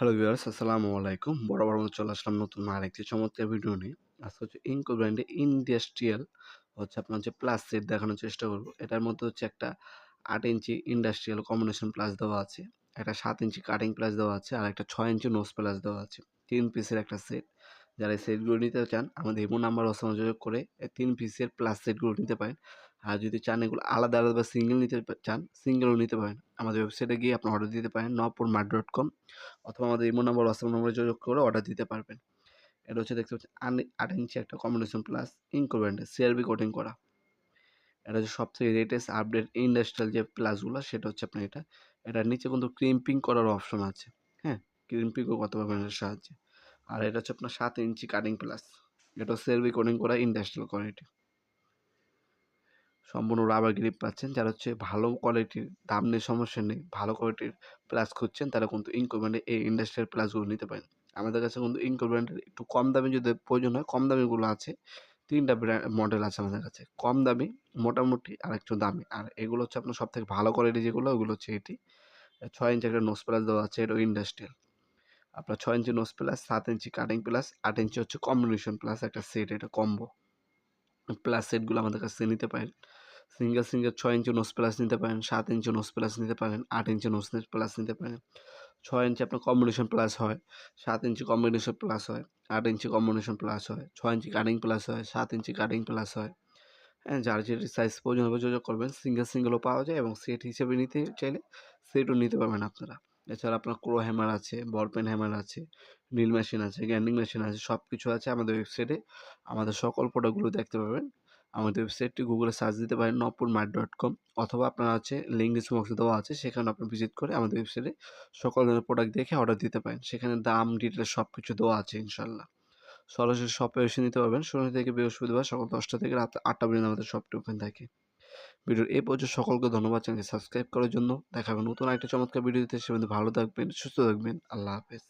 Hello viewers আসসালামু আলাইকুম বড় মতো চলে আসলাম নতুন আরেকটি চমৎকার ভিডিও নিয়ে। আজকে হচ্ছে ইনকো ব্র্যান্ডে ইন্ডাস্ট্রিয়াল হচ্ছে আপনার হচ্ছে প্লাস সেট দেখানোর চেষ্টা করব। এটার মধ্যে হচ্ছে একটা আট ইঞ্চি ইন্ডাস্ট্রিয়াল কম্বিনেশন প্লাস দেওয়া আছে, একটা সাত ইঞ্চি কাটিং প্লাস দেওয়া আছে, আর একটা ছয় ইঞ্চি নোস প্লাস দেওয়া আছে। তিন পিসের একটা সেট যারা এই সেটগুলো নিতে চান, আমাদের ইমো নাম্বার সংযোগ করে তিন পিসের প্লাস সেটগুলো নিতে পারেন। আর যদি চান এগুলো আলাদা আলাদা বা সিঙ্গেল নিতে চান সিঙ্গেলও নিতে পারেন। আমাদের ওয়েবসাইটে গিয়ে আপনি অর্ডার দিতে পারেন নপুর মার্ট ডট কম অথবা আমাদের ইমো নাম্বার হোয়াটসঅ্যাপ নম্বরে যোগাযোগ করে অর্ডার দিতে পারবেন। এটা হচ্ছে দেখতে পাচ্ছেন আট ইঞ্চি একটা কম্বিনেশন প্লাস ইনকো ব্র্যান্ডের সিআরবি কোটিং করা। এটা হচ্ছে সবথেকে লেটেস্ট আপডেট ইন্ডাস্ট্রিয়াল যে প্লাসগুলো সেটা হচ্ছে আপনার এটা। এটার নিচে কিন্তু ক্রিম্পিং করার অপশন আছে হ্যাঁ? ক্রিম্পিংও করতে পারবেন সাহায্যে। আর এটা হচ্ছে আপনার সাত ইঞ্চি কাটিং প্লাস এটা সিআরবি কোটিং করা ইন্ডাস্ট্রিয়াল কোয়ালিটি সম্পূর্ণ রাবার গ্রিপ পাচ্ছেন, যারা হচ্ছে ভালো কোয়ালিটির দাম নেই সমস্যা নেই, ভালো কোয়ালিটির প্লাস খুঁজছেন, তারা কিন্তু ইনকো এই ইন্ডাস্ট্রিয়াল প্লাসগুলো নিতে পারেন। আমাদের কাছে কিন্তু ইনকো ব্র্যান্ডের একটু কম দামে যদি প্রয়োজন হয়, কম দামিগুলো আছে, তিনটা ব্র্যান্ড মডেল আছে আমাদের কাছে। কম দামি, মোটামুটি আর একটু দামি। আর এগুলো হচ্ছে আপনার সব থেকে ভালো কোয়ালিটি যেগুলো, ওগুলো হচ্ছে এটি। ছয় ইঞ্চি একটা নোস প্লাস দেওয়া আছে, এটা ইন্ডাস্ট্রিয়াল আপনার ছয় ইঞ্চি নোস প্লাস সাত ইঞ্চি কাটিং প্লাস আট ইঞ্চি হচ্ছে কম্বিনেশন প্লাস একটা সেট এটা কম্বো প্লাস সেটগুলো আমাদের কাছে নিতে পারেন। সিঙ্গেল সিঙ্গেল ছয় ইঞ্চি নোস প্লাস নিতে পারেন, সাত ইঞ্চি নোস প্লাস নিতে পারেন, আট ইঞ্চি নোস প্লাস নিতে পারেন। ছয় ইঞ্চি আপনার কম্বিনেশন প্লাস হয়, সাত ইঞ্চি কম্বিনেশন প্লাস হয়, আট ইঞ্চি কম্বিনেশন প্লাস হয়, ছয় ইঞ্চি কাটিং প্লাস হয়, সাত ইঞ্চি কাটিং প্লাস হয়। হ্যাঁ যার যেটি সাইজ প্রয়োজন যোগাযোগ করবেন সিঙ্গেল সিঙ্গেলও পাওয়া যায় এবং সেট হিসেবে নিতে চাইলে সেটও নিতে পারবেন আপনারা। এছাড়া আপনার ক্রো হ্যামার আছে, বল পেন হ্যামার আছে, ড্রিল মেশিন আছে, গ্যান্ডিং মেশিন আছে সব কিছু আছে আমাদের ওয়েবসাইটে। আমাদের সকল প্রোডাক্টগুলো দেখতে পাবেন। আমাদের ওয়েবসাইটটি গুগলে সার্চ দিতে পারেন নপুর মার্ট ডট কম অথবা আপনার আছে লিঙ্ক ডিসক্রিপশন দেওয়া আছে, সেখানে আপনি ভিজিট করে আমাদের ওয়েবসাইটে সকল ধরনের প্রোডাক্ট দেখে অর্ডার দিতে পারেন। সেখানে দাম ডিটেল সব কিছু দেওয়া আছে ইনশাল্লাহ সরাসরি শপে এসে নিতে পারবেন। শনি থেকে বৃহস্পতিবার সকাল দশটা থেকে রাত আটটা পর্যন্ত আমাদের শপটি ওপেন থাকে। ভিডিওর এই পর্যন্ত সকলকে ধন্যবাদ চ্যানেলকে সাবস্ক্রাইব করার জন্য। দেখা হবে নতুন একটা চমৎকার ভিডিও দিতে সে ভালো থাকবেন, সুস্থ থাকবেন। আল্লাহ হাফেজ।